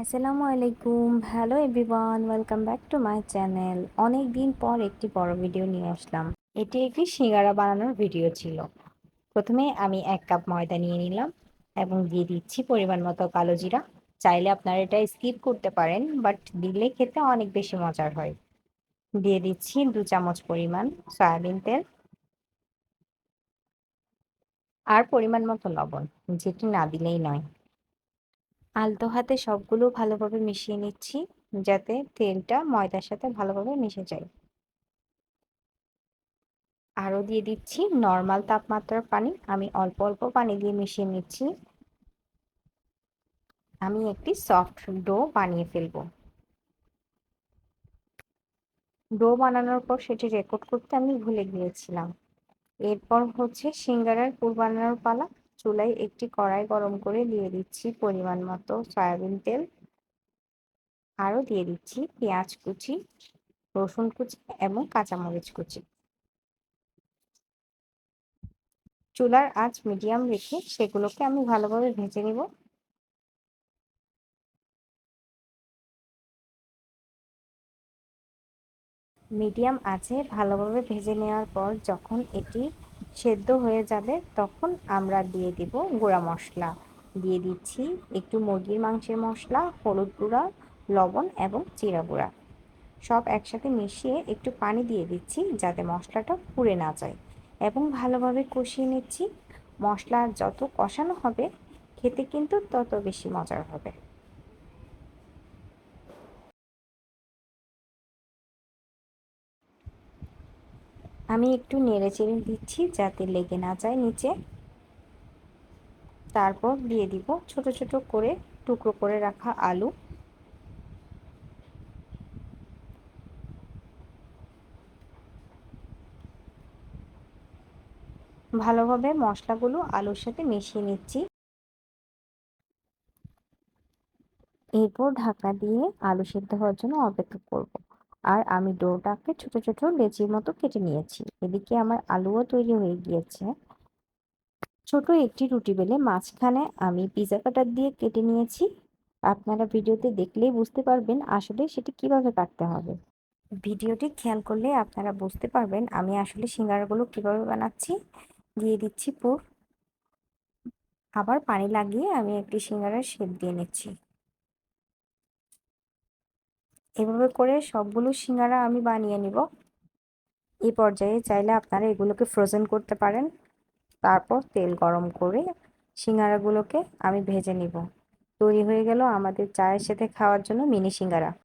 আসসালামু আলাইকুম। Hello everyone welcome back to my channel অনেক দিন পর একটি বড় ভিডিও নিয়ে আসলাম। এটি একটি সিঙ্গারা বানানোর ভিডিও ছিল। প্রথমে আমি এক কাপ ময়দা নিয়ে নিলাম এবং দিয়ে দিচ্ছি পরিমাণ মতো কালো জিরা। চাইলে আপনারা এটা স্কিপ করতে পারেন বাট দিলে খেতে অনেক বেশি মজার হয়। দিয়ে দিচ্ছি দু চামচ পরিমাণ সয়াবিন তেল আর পরিমাণ মতো লবণ, যেটি না দিলেই নয়। আলতো হাতে সবগুলো ভালোভাবে মিশিয়ে নিচ্ছি, যাতে তেলটা ময়দার সাথে ভালোভাবে মিশে যায়। আরও দিয়ে দিচ্ছি নর্মাল তাপমাত্রার পানি। আমি অল্প অল্প পানি দিয়ে মিশিয়ে নিচ্ছি। আমি একটি সফট ডো বানিয়ে ফেলব। ডো বানানোর পর সেটি রেকর্ড করতে আমি ভুলে গিয়েছিলাম। এরপর হচ্ছে সিঙ্গারার পুর বানানোর পালা। চুলায় একটি কড়াই গরম করে দিয়ে দিচ্ছি পরিমাণ মতো সয়াবিন তেল। আরও দিয়ে দিচ্ছি পেঁয়াজ কুচি, রসুন কুচি এবং কাঁচামরিচ কুচি। চুলার আঁচ মিডিয়াম রেখে সেগুলোকে আমি ভালোভাবে ভেজে নিব। মিডিয়াম আছে ভালোভাবে ভেজে নেওয়ার পর যখন এটি সেদ্ধ হয়ে যাবে, তখন আমরা দিয়ে দিব গুঁড়া মশলা। দিয়ে দিচ্ছি একটু মুরগির মাংসের মশলা, হলুদ গুঁড়া, লবণ এবং জিরা গুঁড়া। সব একসাথে মিশিয়ে একটু পানি দিয়ে দিচ্ছি যাতে মশলাটা পুড়ে না যায়। এবং ভালোভাবে কষিয়ে নিচ্ছি। মশলা যত কষানো হবে, খেতে কিন্তু তত বেশি মজার হবে। আমি একটু নেড়ে চেড়ে দিচ্ছি যাতে লেগে না যায় নিচে। তারপর দিয়ে দিব ছোট ছোট করে টুকরো করে রাখা আলু। ভালোভাবে মশলাগুলো আলুর সাথে মিশিয়ে নিচ্ছি। এরপর ঢাকা দিয়ে আলু সিদ্ধ হওয়ার জন্য অপেক্ষা করব। আর আমি ডোটাকে ছোট ছোট লেচির মতো কেটে নিয়েছি। এদিকে আমার আলুও তৈরি হয়ে গিয়েছে। ছোট একটি রুটি বেলে মাঝখানে আমি পিজা কাটার দিয়ে কেটে নিয়েছি। আপনারা ভিডিওতে দেখলেই বুঝতে পারবেন আসলে সেটি কীভাবে কাটতে হবে। ভিডিওটি খেয়াল করলে আপনারা বুঝতে পারবেন আমি আসলে সিঙ্গারাগুলো কীভাবে বানাচ্ছি। দিয়ে দিচ্ছি পুর। আবার পানি লাগিয়ে আমি একটি সিঙ্গারার শেপ দিয়ে নিচ্ছি। এভাবে করে সবগুলো সিঙ্গারা আমি বানিয়ে নিব। এই পর্যায়ে চাইলে আপনারা এগুলোকে ফ্রোজেন করতে পারেন। তারপর তেল গরম করে সিঙ্গারাগুলোকে আমি ভেজে নিব। তৈরি হয়ে গেল আমাদের চায়ের সাথে খাওয়ার জন্য মিনি সিঙ্গারা।